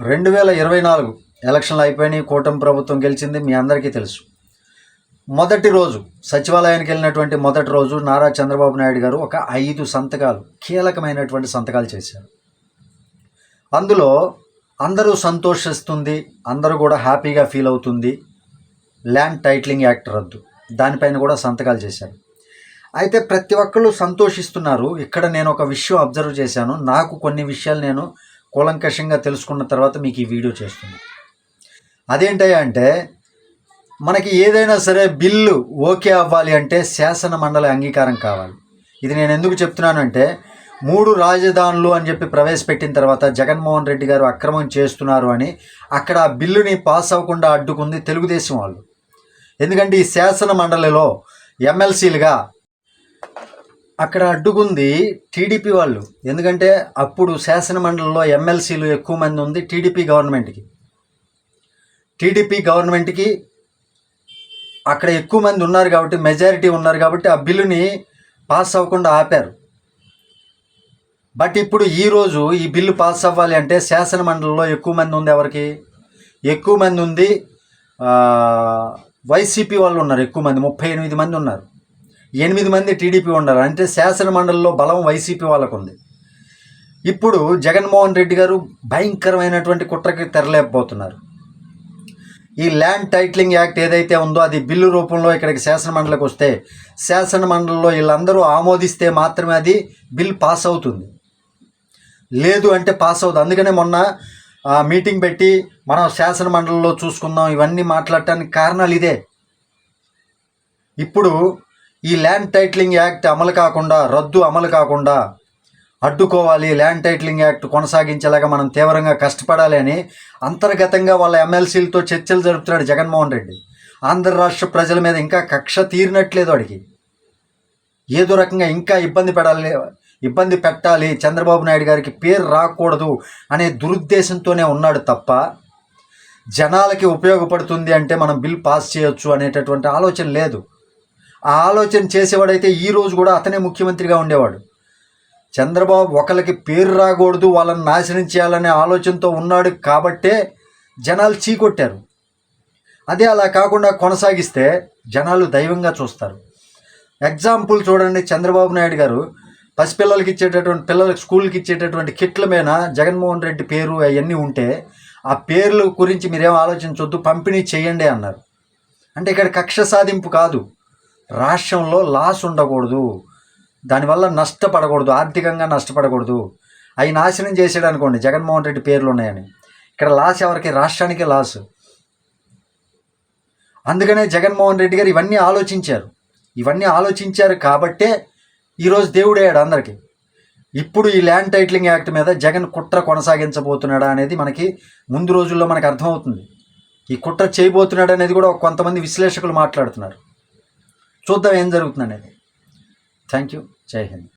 రెండు వేల ఇరవై నాలుగు ఎలక్షన్లు అయిపోయినాయి కూటమి ప్రభుత్వం గెలిచింది మీ అందరికీ తెలుసు. మొదటి రోజు సచివాలయానికి వెళ్ళినటువంటి మొదటి రోజు నారా చంద్రబాబు నాయుడు గారు ఒక ఐదు సంతకాలు కీలకమైనటువంటి సంతకాలు చేశారు. అందులో అందరూ సంతోషిస్తుంది అందరూ కూడా హ్యాపీగా ఫీల్ అవుతుంది ల్యాండ్ టైటిలింగ్ యాక్ట్ రద్దు దానిపైన కూడా సంతకాలు చేశారు. అయితే ప్రతి ఒక్కళ్ళు సంతోషిస్తున్నారు. ఇక్కడ నేను ఒక విషయం అబ్జర్వ్ చేశాను. నాకు కొన్ని విషయాలు నేను కూలంకషంగా తెలుసుకున్న తర్వాత మీకు ఈ వీడియో చేస్తున్నాను అదేంటయ్యా అంటే మనకి ఏదైనా సరే బిల్లు ఓకే అవ్వాలి అంటే శాసన మండలి అంగీకారం కావాలి. ఇది నేను ఎందుకు చెప్తున్నానంటే మూడు రాజధానులు అని చెప్పి ప్రవేశపెట్టిన తర్వాత జగన్మోహన్ రెడ్డి గారు అక్రమం చేస్తున్నారు అని అక్కడ ఆ బిల్లుని పాస్ అవ్వకుండా అడ్డుకుంది తెలుగుదేశం వాళ్ళు. ఎందుకంటే ఈ శాసన మండలిలో ఎమ్మెల్సీలుగా అక్కడ అడ్డుకుంది టీడీపీ వాళ్ళు. ఎందుకంటే అప్పుడు శాసనమండలిలో ఎమ్మెల్సీలు ఎక్కువ మంది ఉంది టీడీపీ గవర్నమెంట్కి. టీడీపీ గవర్నమెంట్కి అక్కడ ఎక్కువ మంది ఉన్నారు కాబట్టి మెజారిటీ ఉన్నారు కాబట్టి ఆ బిల్లుని పాస్ అవ్వకుండా ఆపారు. బట్ ఇప్పుడు ఈరోజు ఈ బిల్లు పాస్ అవ్వాలి అంటే శాసనమండలిలో ఎక్కువ మంది ఉంది ఎవరికి? ఎక్కువ మంది ఉంది వైసీపీ వాళ్ళు ఉన్నారు. ఎక్కువ మంది ముప్పై ఎనిమిది మంది ఉన్నారు. ఎనిమిది మంది టీడీపీ ఉన్నారు అంటే శాసన మండలిలో బలం వైసీపీ వాళ్ళకు ఉంది ఇప్పుడు జగన్మోహన్ రెడ్డి గారు భయంకరమైనటువంటి కుట్రకి తెరలేకపోతున్నారు. ఈ ల్యాండ్ టైటిలింగ్ యాక్ట్ ఏదైతే ఉందో అది బిల్లు రూపంలో ఇక్కడికి శాసన మండలికి వస్తే శాసనమండలిలో వీళ్ళందరూ ఆమోదిస్తే మాత్రమే అది బిల్ పాస్ అవుతుంది. లేదు అంటే పాస్ అవుతుంది అందుకనే మొన్న మీటింగ్ పెట్టి మనం శాసనమండలిలో చూసుకుందాం ఇవన్నీ మాట్లాడటానికి కారణాలు ఇదే. ఇప్పుడు ఈ ల్యాండ్ టైటిలింగ్ యాక్ట్ అమలు కాకుండా రద్దు అమలు కాకుండా అడ్డుకోవాలి. ల్యాండ్ టైటిలింగ్ యాక్ట్ కొనసాగించేలాగా మనం తీవ్రంగా కష్టపడాలి అని అంతర్గతంగా వాళ్ళ ఎమ్మెల్సీలతో చర్చలు జరుపుతున్నాడు జగన్మోహన్ రెడ్డి. ఆంధ్ర రాష్ట్ర ప్రజల మీద ఇంకా కక్ష తీరినట్లేదు వాడికి. ఏదో రకంగా ఇంకా ఇబ్బంది పడాలి ఇబ్బంది పెట్టాలి. చంద్రబాబు నాయుడు గారికి పేరు రాకూడదు అనే దురుద్దేశంతోనే ఉన్నాడు తప్ప జనాలకి ఉపయోగపడుతుంది అంటే మనం బిల్ పాస్ చేయొచ్చు అనేటటువంటి ఆలోచన లేదు. ఆ ఆలోచన చేసేవాడైతే ఈ రోజు కూడా అతనే ముఖ్యమంత్రిగా ఉండేవాడు. చంద్రబాబు ఒకరికి పేరు రాకూడదు వాళ్ళని నాశనం చేయాలనే ఆలోచనతో ఉన్నాడు కాబట్టే జనాలు చీకొట్టారు. అదే అలా కాకుండా కొనసాగిస్తే జనాలు దైవంగా చూస్తారు. ఎగ్జాంపుల్ చూడండి చంద్రబాబు నాయుడు గారు. పసిపిల్లలకి ఇచ్చేటటువంటి పిల్లలకి స్కూల్కి ఇచ్చేటటువంటి కిట్ల మీద జగన్మోహన్ రెడ్డి పేరు అవన్నీ ఉంటే ఆ పేర్ల గురించి మీరేం ఆలోచించొద్దు పంపిణీ చేయండి అన్నారు. అంటే ఇక్కడ కక్ష సాధింపు కాదు. రాష్ట్రంలో లాస్ ఉండకూడదు. దానివల్ల నష్టపడకూడదు. ఆర్థికంగా నష్టపడకూడదు. అవి నాశనం చేసాడు అనుకోండి. జగన్మోహన్ రెడ్డి పేర్లు ఉన్నాయని. ఇక్కడ లాస్ ఎవరికి? రాష్ట్రానికి లాస్. అందుకనే జగన్మోహన్ రెడ్డి గారు ఇవన్నీ ఆలోచించారు. ఇవన్నీ ఆలోచించారు కాబట్టే ఈరోజు దేవుడయ్యాడు అందరికీ. ఇప్పుడు ఈ ల్యాండ్ టైటిలింగ్ యాక్ట్ మీద జగన్ కుట్ర కొనసాగించబోతున్నాడా అనేది మనకి ముందు రోజుల్లో మనకు అర్థమవుతుంది. ఈ కుట్ర చేయబోతున్నాడు అనేది కూడా కొంతమంది విశ్లేషకులు మాట్లాడుతున్నారు. చూద్దాం ఏం జరుగుతుంది అనేది థ్యాంక్ యూ జై హింద్.